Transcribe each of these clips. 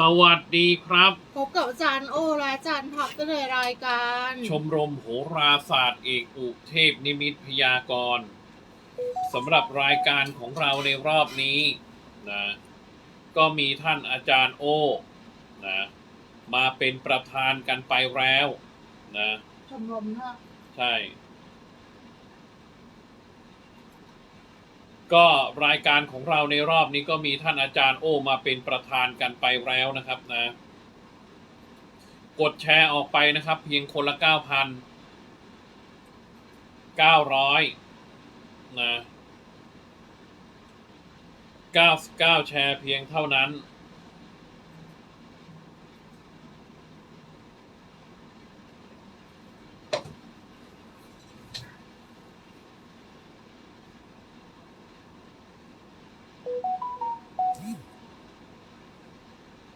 สวัสดีครับ พบกับอาจารย์โอและอาจารย์พักกันในรายการ ชมรมโหราศาสตร์เอกอุเทพนิมิตพยากรณ์สำหรับรายการของเราในรอบนี้นะก็มีท่านอาจารย์โอนะมาเป็นประธานกันไปแล้วนะชมรมนะใช่ ก็รายการของเราในรอบนี้ก็มีท่านอาจารย์โอมาเป็นประธานกันไปแล้วนะครับนะ กดแชร์ออกไปนะครับ เพียงคนละเก้าพันเก้าร้อยนะเก้าเก้าแชร์เพียงเท่านั้น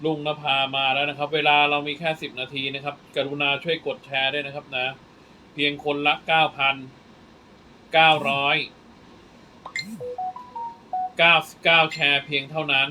ลุงนภามาแล้วนะครับ เวลาเรามีแค่สิบนาทีนะครับ กรุณาช่วยกดแชร์ด้วยนะครับนะ เพียงคนละเก้าพันเก้าร้อยเก้าเก้าแชร์เพียงเท่านั้น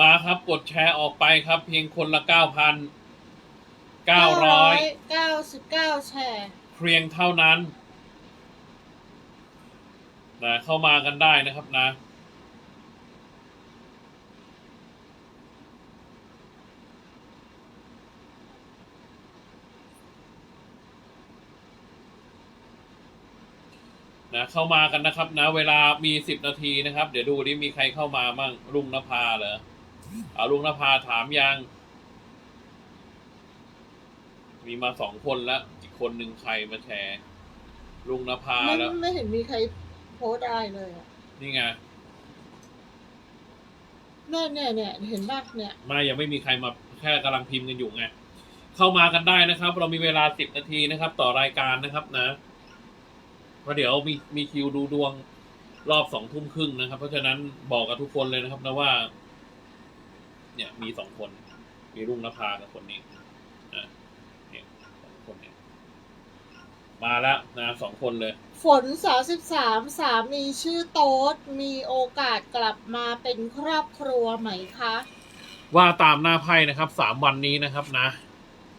มาครับกดแชร์ออกไปครับ เพียงคนละเก้าพันเก้าร้อยเก้าสิบเก้าแชร์เพียงเท่านั้นนะเข้ามากันได้นะครับนะ นะเข้ามากันนะครับนะ เวลามีสิบนาทีนะครับ เดี๋ยวดูดิมีใครเข้ามามั่งลุงนภาเหรอเอาลุงนภาถามยัง มีมาสองคนแล้ว อีกคนหนึ่งใครมาแชร์ ลุงนภาไม่แล้ว ไม่เห็นมีใครโพสต์อะไรเลยอะนี่ไง เนี่ยเนี่ยเนี่ยเห็นบ้างเนี่ย ไม่ยังไม่มีใครมาแค่กำลังพิมพ์กันอยู่ไง เข้ามากันได้นะครับ เรามีเวลาสิบนาทีนะครับ ต่อรายการนะครับนะเพราะเดี๋ยวมีมีคิวดูดวงรอบสองทุ่มครึ่งนะครับ เพราะฉะนั้นบอกกับทุกคนเลยนะครับนะว่า เนี่ยมีสองคน มีรุ่งนภากับคนนี้นะเนี่ยสองคนเนี่ยมาแล้วนะสองคนเลย ฝนสาวสิบสามสามีชื่อโต๊ดมีโอกาสกลับมาเป็นครอบครัวไหมคะ ว่าตามหน้าไพ่นะครับสามวันนี้นะครับนะ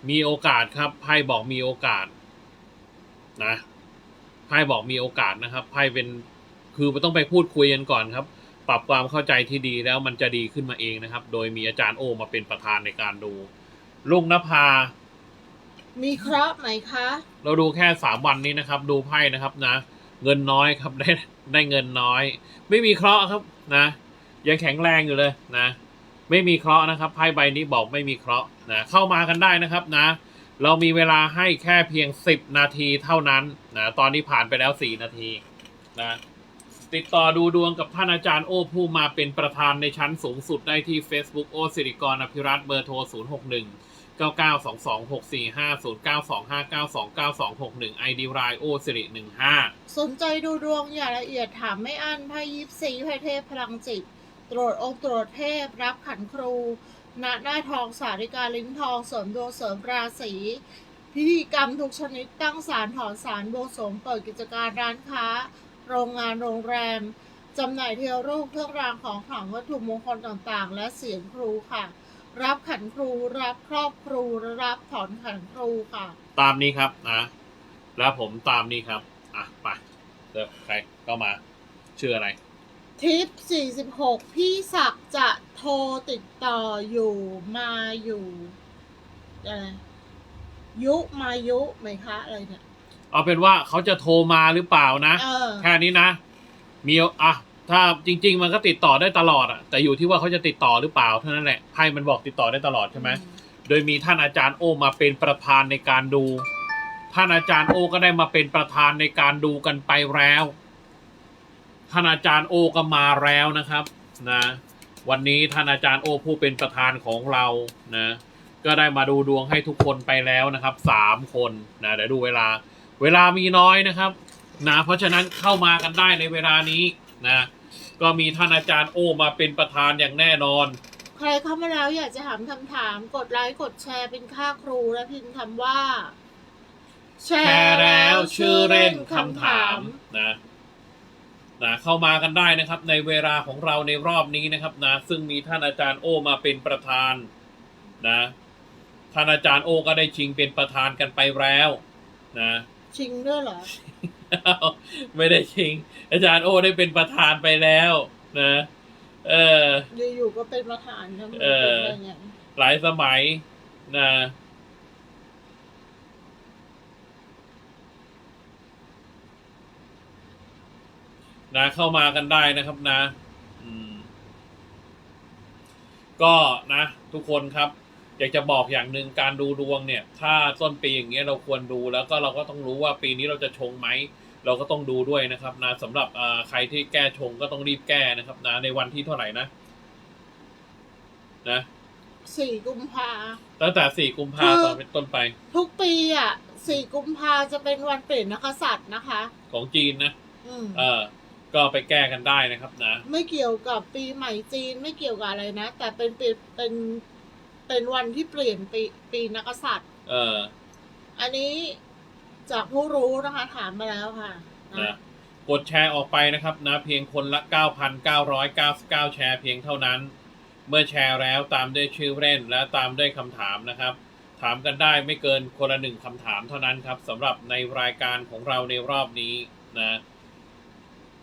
มีโอกาสครับไพ่บอกมีโอกาส นะไพ่บอกมีโอกาสนะครับไพ่เป็นคือมันต้องไปพูดคุยกันก่อนครับ ปรับความเข้าใจที่ดีแล้วมันจะดีขึ้นมาเองนะครับ โดยมีอาจารย์โอมาเป็นประธานในการดู ลุงนภา มีเคราะห์ไหมคะ เราดูแค่สามวันนี้นะครับ ดูไพ่นะครับนะ เงินน้อยครับได้ได้เงินน้อย ไม่มีเคราะห์ครับนะ ยังแข็งแรงอยู่เลยนะ ไม่มีเคราะห์นะครับไพ่ใบนี้บอกไม่มีเคราะห์นะเข้ามากันได้นะครับนะ เรามีเวลาให้แค่เพียง10นาทีเท่านั้นนะตอนนี้ผ่านไปแล้ว4นาทีนะ ติดต่อดูดวงกับท่านอาจารย์โอผู้มาเป็นประธานในชั้นสูงสุดได้ที่ Facebook โอสิริกรอภิรัตเบอร์โทร 061 9 9 2 2 6 4 5 0 9 2 5 9 2 9 2 6 1 ID รายโอสิริ15 สนใจดูดวงอย่างละเอียดถามไม่อั้นไพ่ยิปซีไพ่เทพพลังจิต ตรวจองค์ตรวจเทพ รับขันครูณหน้าทองสาริกาลิ้นทองเสริมดวงเสริมราศีพิธีกรรมทุกชนิดตั้งศาลถอนศาลบวงสรวงเปิดกิจการร้านค้า โรงงานโรงแรมจำหน่ายเทวรูปเครื่องรางของขลังวัตถุมงคลต่างๆ และเสียงครูค่ะ รับขันครูรับครอบครูรับถอนขันครูค่ะ ตามนี้ครับนะแล้วผมตามนี้ครับอะไปเดี๋ยวใครเข้ามาชื่ออะไร ทิป46 พี่ศักดิ์จะโทรติดต่ออยู่มาอยู่อะไรยุมายุไหมคะอะไรเนี่ย เอาเป็นว่าเขาจะโทรมาหรือเปล่านะเออ แค่นี้นะ มีอะถ้าจริง ๆ มันก็ติดต่อได้ตลอดอะแต่อยู่ที่ว่าเขาจะติดต่อหรือเปล่าเท่านั้นแหละไพ่มันบอกติดต่อได้ตลอดใช่ไหม โดยมีท่านอาจารย์โอมาเป็นประธานในการดู ท่านอาจารย์โอก็ได้มาเป็นประธานในการดูกันไปแล้ว ท่านอาจารย์โอก็มาแล้วนะครับนะ วันนี้ท่านอาจารย์โอผู้เป็นประธานของเรานะ ก็ได้มาดูดวงให้ทุกคนไปแล้วนะครับสามคนนะเดี๋ยวดูเวลา เวลามีน้อยนะครับนะเพราะฉะนั้นเข้ามากันได้ในเวลานี้นะก็มีท่านอาจารย์โอมาเป็นประธานอย่างแน่นอน ใครเข้ามาแล้วอยากจะถามคำถามกดไลค์กดแชร์เป็นค่าครูและพิมพ์คำว่า แชแชร์แล้วชื่อเล่นคำถามนะนะเข้ามากันได้นะครับ ในเวลาของเราในรอบนี้นะครับนะซึ่งมีท่านอาจารย์โอมาเป็นประธานนะท่านอาจารย์โอก็ได้ชิงเป็นประธานกันไปแล้วนะ ชิงด้วยเหรอ ไม่ได้ชิง อาจารย์โอได้เป็นประธานไปแล้วนะ เอออยู่ๆก็เป็นประธานทำไมเออเป็นอะไรอย่างหลายสมัยนะนะเข้ามากันได้นะครับนะอืมก็นะ ทุกคนครับ อยากจะบอกอย่างหนึ่งการดูดวงเนี่ย ถ้าต้นปีอย่างเงี้ยเราควรดูแล้วก็เราก็ต้องรู้ว่าปีนี้เราจะชงไหม เราก็ต้องดูด้วยนะครับนะสำหรับอ่าใครที่แก้ชงก็ต้องรีบแก้นะครับนะในวันที่เท่าไหร่นะ นะสี่กุมภาตั้งแต่สี่กุมภาคือต่อเป็นต้นไป ทุกปีอะสี่กุมภาจะเป็นวันเปลี่ยนนักกษัตริย์นะคะ ของจีนนะอืมเออ ก็ไปแก้กันได้นะครับนะ ไม่เกี่ยวกับปีใหม่จีนไม่เกี่ยวกับอะไรนะ แต่เป็นปีเป็น เป็นวันที่เปลี่ยนปีปีนักกษัตริย์ เออ อันนี้จากผู้รู้นะคะ ถามมาแล้วค่ะนะกดแชร์ออกไปนะครับนะเพียงคนละ 9,999 แชร์เพียงเท่านั้น เมื่อแชร์แล้วตามด้วยชื่อเล่นและตามด้วยคำถามนะครับ ถามกันได้ไม่เกินคนละหนึ่งคำถามเท่านั้นครับสำหรับในรายการของเราในรอบนี้นะ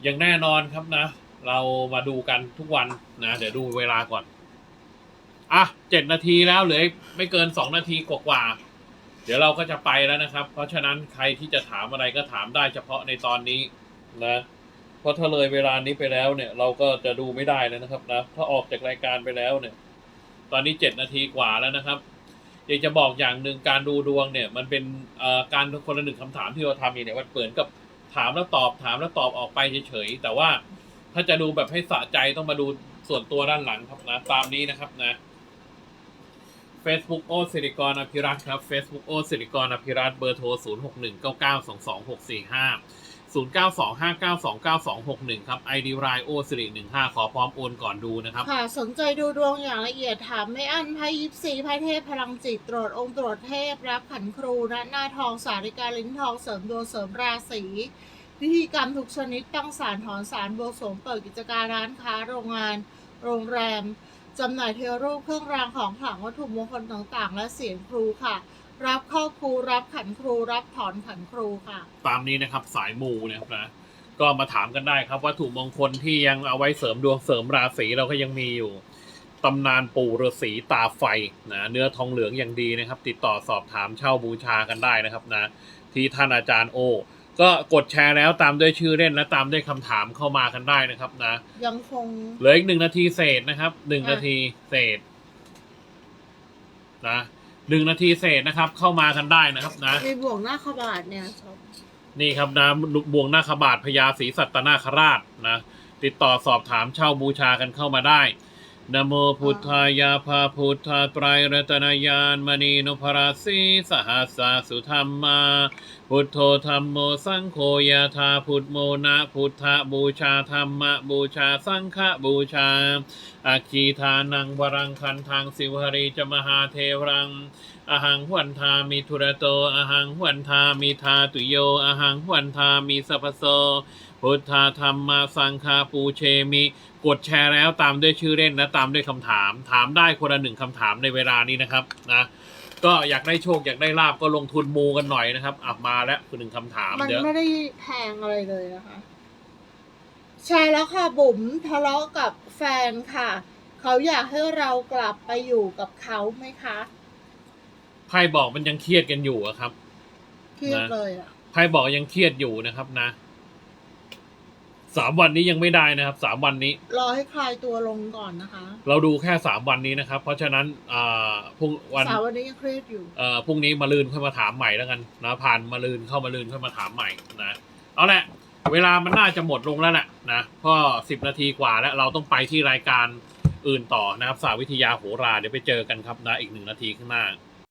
อย่างแน่นอนครับนะ เรามาดูกันทุกวันนะ เดี๋ยวดูเวลาก่อน อะเจ็ดนาทีแล้วเหลือไม่เกินสองนาทีกว่าๆเดี๋ยวเราก็จะไปแล้วนะครับ เพราะฉะนั้นใครที่จะถามอะไรก็ถามได้เฉพาะในตอนนี้นะเพราะถ้าเลยเวลานี้ไปแล้วเนี่ย เราก็จะดูไม่ได้แล้วนะครับนะถ้าออกจากรายการไปแล้วเนี่ย ตอนนี้เจ็ดนาทีกว่าแล้วนะครับอยากจะบอกอย่างหนึ่งการดูดวงเนี่ย มันเป็นการคนละหนึ่งคำถามที่เราทำอยู่เนี่ยมันเปิดกับถามแล้วตอบถามแล้วตอบออกไปเฉยๆแต่ว่าถ้าจะดูแบบให้สะใจต้องมาดูส่วนตัวด้านหลังครับนะตามนี้นะครับนะ Facebook โอสิริกรอภิรัตน์ครับ Facebook โอสิริกรอภิรัตน์เบอร์โทร 0 6 1 9 9 2 2 6 4 5 0 9 2 5 9 2 9 2 6 1 ครับ ID รายโอสิริ15 ขอพร้อมโอนก่อนดูนะครับ ค่ะ สนใจดูดวงอย่างละเอียดถามไม่อั้นไพ่ยิปซีไพ่เทพพลังจิตตรวจองค์ตรวจเทพ รับขันครูณหน้าทองสาริกาลิ้นทองเสริมดวงเสริมราศีพิธีกรรมทุกชนิดตั้งศาลถอนศาลบวงสรวงเปิดกิจการร้านค้าโรงงาน โรงแรม จำหน่ายเทวรูปเครื่องรางของขลังวัตถุมงคลต่างๆ และเสียงครูค่ะ รับเข้าครูรับขันครู รับถอนขันครูค่ะ ตามนี้นะครับสายมูนะครับนะก็มาถามกันได้ครับ วัตถุมงคลที่ยังเอาไว้เสริมดวงเสริมราศีเราก็ยังมีอยู่ตำนานปู่ฤาษีตาไฟนะเนื้อทองเหลืองอย่างดีนะครับ ติดต่อสอบถามเช่าบูชากันได้นะครับนะที่ท่านอาจารย์โอ ก็กดแชร์แล้วตามด้วยชื่อเล่นและตามด้วยคำถามเข้ามากันได้นะครับนะ ยังคง เหลืออีกหนึ่งนาทีเศษนะครับหนึ่งอะ นาทีเศษนะหนึ่งนาทีเศษนะครับ เข้ามากันได้นะครับนะ มีบ่วงหน้าขบาทเนี่ยชมนี่ครับนะบวงนาคบาทพญาศรีสัตนาคราชนะ ติดต่อสอบถามเช่าบูชากันเข้ามาได้ นโมพุทธายาภาพุทธาไตรรัตนายานมณีนุภราสีสหัสสาสุธรรมา พุทโธธรรมโมสังโฆยาธาพุทโมนะพุทธบูชาธรรมะบูชาสังฆบูชาอาคีทานังวรังคันทางสิวหริจมหาเทรังอหังหวันทามิทุระโตอหังหวันทามิทาตุโยอหังหวันทามิสัพพโส พุทธาธรรมาสังฆาปูเชมิกดแชร์แล้วตามด้วยชื่อเล่นและตามด้วยคำถาม ถามได้คนละหนึ่งคำถามในเวลานี้นะครับนะก็อยากได้โชคอยากได้ลาบก็ลงทุนมูกันหน่อยนะครับอะมาแล้วคือหนึ่งคำถามมันเดี๋ยวไม่ได้แพงอะไรเลยนะคะแชร์แล้วค่ะบุ๋มทะเลาะกับแฟนค่ะ เขาอยากให้เรากลับไปอยู่กับเขาไหมคะไพ่บอกมันยังเครียดกันอยู่อะครับ เครียดนะเลยอะไพ่บอกยังเครียดอยู่นะครับนะ สามวันนี้ยังไม่ได้นะครับสามวันนี้ รอให้คลายตัวลงก่อนนะคะเราดูแค่สามวันนี้นะครับ เพราะฉะนั้นอ่าพรุ่งวันสาววันนี้ยังเครียดอยู่ เอ่อพรุ่งนี้มาลืนค่อยมาถามใหม่แล้วกันนะผ่านมาลืนเข้ามาลืนค่อยมาถามใหม่นะเอาละ เวลามันน่าจะหมดลงแล้วแหละนะก็สิบนาทีกว่าแล้วเราต้องไปที่รายการอื่นต่อนะครับสาวิทยาโหราเดี๋ยวไปเจอกันครับนะอีกหนึ่งนาทีข้างหน้า